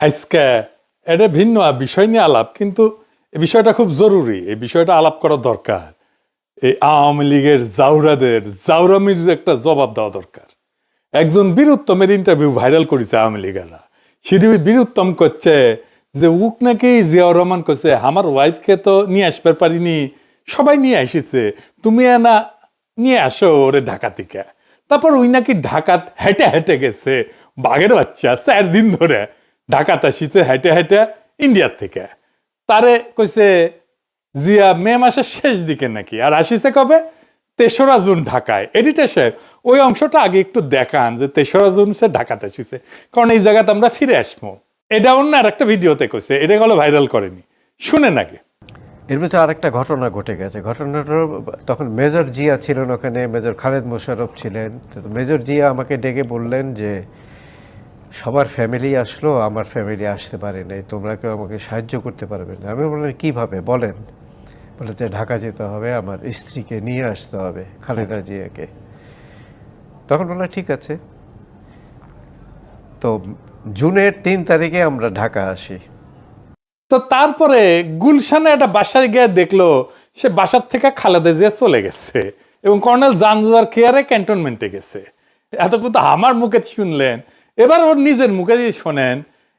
আজকে এটা ভিন্ন বিষয় নিয়ে আলাপ, কিন্তু এই বিষয়টা খুব জরুরি। এই বিষয়টা আলাপ করা দরকার। এই আওয়ামী লীগের জাউরাদের জাউরামির একটা জবাব দেওয়া দরকার। একজন বীরুত্তমের ইন্টারভিউ ভাইরাল করেছে আওয়ামী লীগেরা। সেটি বীরুত্তম করছে যে, উক নাকি জিয়াউর রহমান করছে, আমার ওয়াইফকে তো নিয়ে আসতে পারিনি, সবাই নিয়ে এসেছে তুমি না নিয়ে আসো ওরে ঢাকা থেকে। তারপর ওই নাকি ঢাকাত হেঁটে হেঁটে গেছে, বাঘের বাচ্চা চার দিন ধরে। ঢাকাত আসিছে হেঁটে হেঁটে ইন্ডিয়ার থেকে। তারে কইছে, জিয়া, মে মাসের শেষ দিকে নাকি? আর আসিছে কবে? তেসরা জুন ঢাকায়। এডিটার সাহেব ওই অংশটা আগে একটু দেখান যে তেসরা জুন সে ঢাকাতে আসিছে কারণ এই জায়গাতে আমরা ফিরে আসব। এটা অন্য আর একটা ভিডিওতে কইছে, এটা গেলো ভাইরাল করেনি। শুনে নাকি এর ভিতরে আরেকটা ঘটনা ঘটে গেছে। ঘটনাটা তখন মেজর জিয়া ছিলেন ওখানে, মেজর খালেদ মোশারফ ছিলেন। তো মেজর জিয়া আমাকে ডেকে বললেন যে সবার ফ্যামিলি আসলো, আমার ফ্যামিলি আসতে পারে নাই, তোমরা কেউ আমাকে সাহায্য করতে পারবে না। আমি বললাম, কীভাবে? বলেন। বলে, যে ঢাকা যেতে হবে, আমার স্ত্রীকে নিয়ে আসতে হবে, খালেদা জিয়াকে। তখন বললাম, ঠিক আছে। তো জুনের তিন তারিখে আমরা ঢাকা আসি। তো তারপরে গুলশানে একটা বাসায় গিয়ে দেখল, সে বাসার থেকে খালেদা জিয়া চলে গেছে এবং কর্নেল জানজুয়ার কেয়ারে ক্যান্টনমেন্টে গেছে। এত কিন্তু আমার মুখে শুনলেন। এবার ওর নিজের মুখে দিয়ে শোনেন